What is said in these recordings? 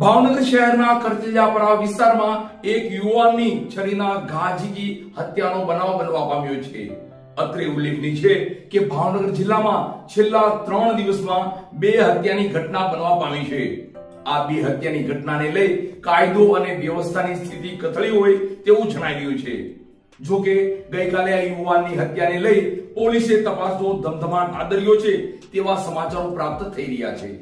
ભાવનગર શહેરના કરચલિયાપરા વિસ્તારમાં એક યુવાનની છરીના ઘા હત્યાનો બનાવ બનવા પામ્યો છે. અત્રે ઉલ્લેખનીય છે કે ભાવનગર જિલ્લામાં છેલ્લા ત્રણ દિવસમાં બે હત્યાની ઘટના બનવા પામી છે. આ બે હત્યાની ઘટનાને લઈ કાયદો અને વ્યવસ્થાની સ્થિતિ કથળી હોય તેવું જણાઈ રહ્યું છે. જો કે ગઈકાલે આ યુવાનની હત્યાને લઈ પોલીસે તપાસનો ધમધમાટ આદર્યો છે તેવા સમાચારો પ્રાપ્ત થઈ રહ્યા છે.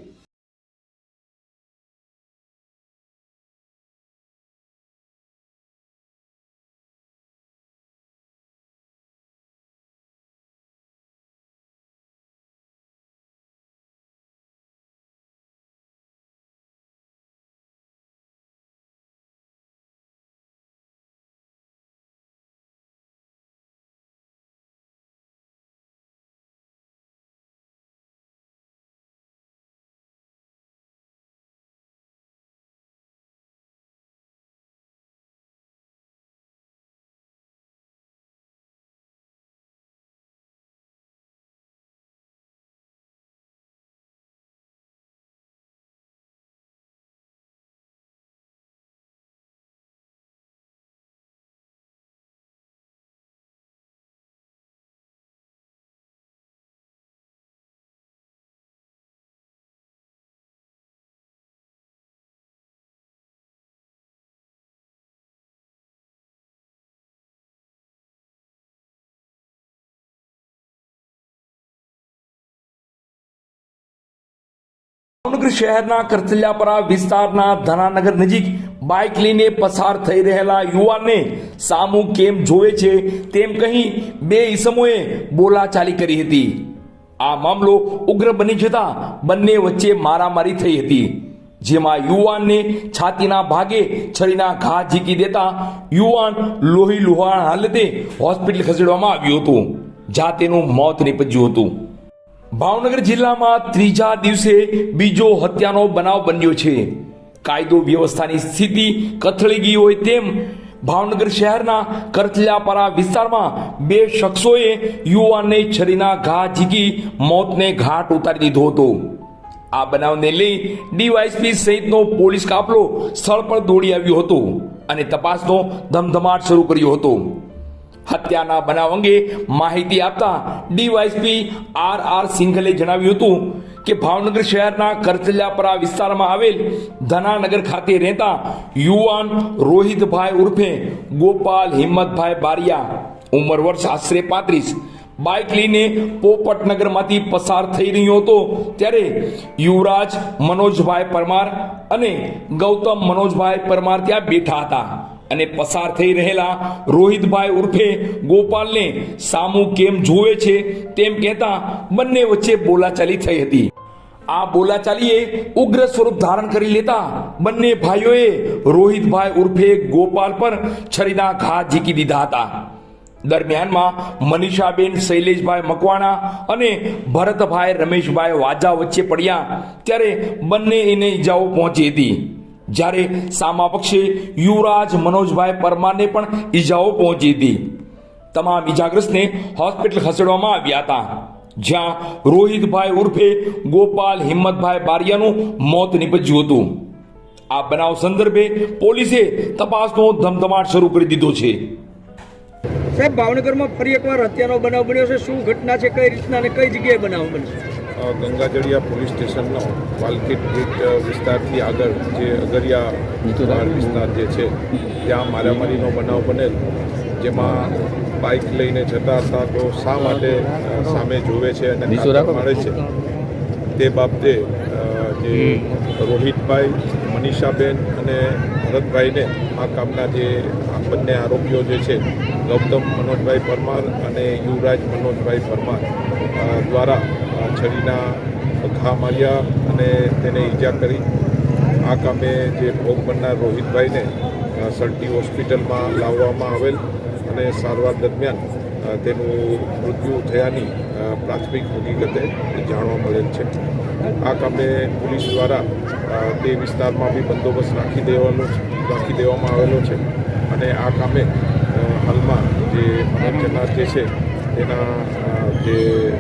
ભાવનગર શહેરના કરચલિયાપરા વિસ્તારના ધનાનગર નજીક બાઇક લઈને પસાર થઈ રહેલા યુવાનને સામુ કેમ જોવે છે તેમ કહી બે ઈસમોએ બોલાચાલી કરી હતી. આ મામલો ઉગ્ર બની જતા બંને વચ્ચે મારામારી થઈ હતી, જેમાં યુવાનને છાતીના ભાગે છરીના ઘા ઝીકી દેતા યુવાન લોહી લુહાણ હાલતે હોસ્પિટલ ખસેડવામાં આવ્યું હતું, જ્યાં તેનું મોત નીપજ્યું હતું. ભાવનગર જિલ્લામાં ત્રીજા દિવસે બીજો હત્યાનો બનાવ બન્યો છે. કાયદો વ્યવસ્થાની સ્થિતિ કથળી ગઈ હોય તેમ ભાવનગર શહેરના કરચલિયાપરા વિસ્તારમાં બે શખ્સોએ યુવાનને છરીના ઘા ઝીકી મોતને ઘાટ ઉતારી દીધો હતો. આ બનાવને લઈ ડીવાયસપી સહિતનો પોલીસ કાફલો સ્થળ પર દોડી આવ્યો હતો અને તપાસનો ધમધમાટ શરૂ કર્યો હતો. હત્યાના બનાવ અંગે માહિતી આપતા ડીવાયસપી આર આર સિંઘલે જણાવ્યું હતું કે ભાવનગર શહેરના કરચલિયાપરા વિસ્તારમાં આવેલ ધનાનગર ખાતે રહેતા યુવાન રોહિતભાઈ ઉર્ફે ગોપાલ હિંમતભાઈ બારિયા, ઉંમર વર્ષ આશરે પાંત્રીસ, બાઇક લઈને પોપટનગરમાંથી પસાર થઈ રહ્યો હતો. ત્યારે યુવરાજ મનોજભાઈ પરમાર અને ગૌતમ મનોજભાઈ પરમાર ત્યાં બેઠા હતા. અને પસાર થઈ રહેલા રોહિતભાઈ ઉર્ફે ગોપાલને સામું કેમ જોવે છે તેમ કહેતા બંને વચ્ચે બોલાચાલી થઈ હતી. આ બોલાચાલીએ ઉગ્ર સ્વરૂપ ધારણ કરી લેતા બંને ભાઈઓએ રોહિતભાઈ ઉર્ફે ગોપાલ પર છરીના ઘા ઝીકી દીધા હતા. દરમિયાનમાં મનીષાબેન, શૈલેષભાઈ મકવાણા અને ભરતભાઈ રમેશભાઈ વાજા વચ્ચે પડ્યા ત્યારે બંને એને ઈજાઓ પહોંચી હતી. જ્યારે સામા પક્ષે યુવરાજ મનોજભાઈ પરમારને પણ ઈજાઓ પહોંચી હતી. તમામ ઈજાગ્રસ્તને હોસ્પિટલ ખસેડવામાં આવ્યા હતા, જ્યાં રોહિતભાઈ ઉર્ફે ગોપાલ હિંમતભાઈ બારિયાનું મોત નીપજ્યું હતું. આ બનાવ સંદર્ભે પોલીસે તપાસનો ધમધમાટ શરૂ કરી દીધો છે. સાહેબ, ભાવનગરમાં ફરી એકવાર હત્યાનો બનાવ બન્યો છે. શું ઘટના છે? કઈ રીતના અને કઈ જગ્યાએ બનાવ બન્યો? ગંગાજળિયા પોલીસ સ્ટેશનનો વાલકીટ ગેટ વિસ્તારથી આગળ જે અગરિયા વિસ્તાર જે છે ત્યાં મારામારીનો બનાવ બનેલ જેમાં બાઇક લઈને જતા હતા. તો શા માટે સામે જોવે છે અને મળે છે? તે બાબતે જે રોહિતભાઈ મનીષાબેન અને ભરતભાઈને આ કામના જે આ બંને આરોપીઓ જે છે ગૌતમ મનોજભાઈ પરમાર અને યુવરાજ મનોજભાઈ પરમાર દ્વારા છરીના ઘા માર્યા અને તેને ઈજા કરી. આ કામે જે ભોગ બનનાર રોહિતભાઈને સરટી હોસ્પિટલમાં લાવવામાં આવેલ અને સારવાર દરમિયાન તેનું મૃત્યુ થયાની પ્રાથમિક હકીકતે જાણવા મળેલ છે. આ કામે પોલીસ દ્વારા તે વિસ્તારમાં બી બંદોબસ્ત રાખી દેવાનો, રાખી દેવામાં આવેલો છે. અને આ કામે હાલમાં જે મનોજ જે છે અ, જે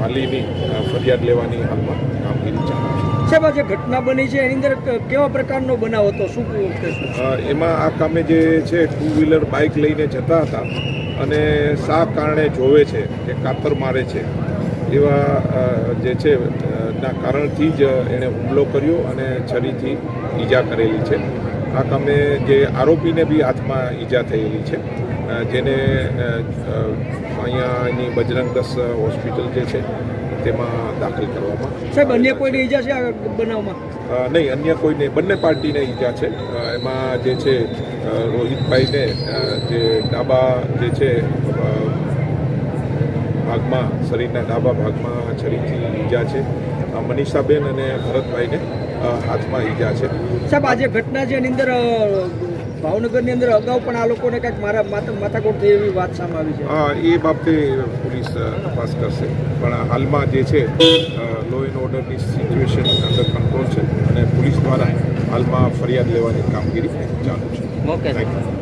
વાલીની ફરિયાદ લેવાની હાલમાં કામગીરી ચાલુ છે. સાહેબ આ જે ઘટના બની છે એની અંદર કેવા પ્રકારનો બનાવ હતો? શું એમાં આ કામે જે છે ટુ વ્હીલર બાઇક લઈને જતા હતા અને શા કારણે જોવે છે કે કાતર મારે છે એવા જે છે ના કારણથી જ એણે હુમલો કર્યો અને છરીથી ઈજા કરેલી છે. આ કામે જે આરોપીને બી હાથમાં ઈજા થયેલી છે. જેને અહીંયાની બજરંગ હોસ્પિટલ જે છે તેમાં દાખલ કરવામાં સાહેબ અન્ય કોઈને ઈજા છે આ બનાવમાં? નહીં અન્ય કોઈને બંને પાર્ટીને ઈજા છે. એમાં જે છે રોહિતભાઈને જે ડાબા જે છે ભાગમાં શરીરના ડાબા ભાગમાં છરીથી ઈજા છે. મનીષાબેન અને ભરતભાઈને હાથમાં ઈજા છે. સાહેબ આજે ઘટના છે એની અંદર ભાવનગરની અંદર અગાઉ પણ આ લોકોને કંઈક મારા માથા માથાકોટ થઈ એવી વાત સામે આવી છે? હા એ બાબતે પોલીસ તપાસ કરશે. પણ હાલમાં જે છે લો એન્ડ ઓર્ડરની સિચ્યુએશન અંડર કંટ્રોલ છે અને પોલીસ દ્વારા હાલમાં ફરિયાદ લેવાની કામગીરી ચાલુ છે. Okay thank you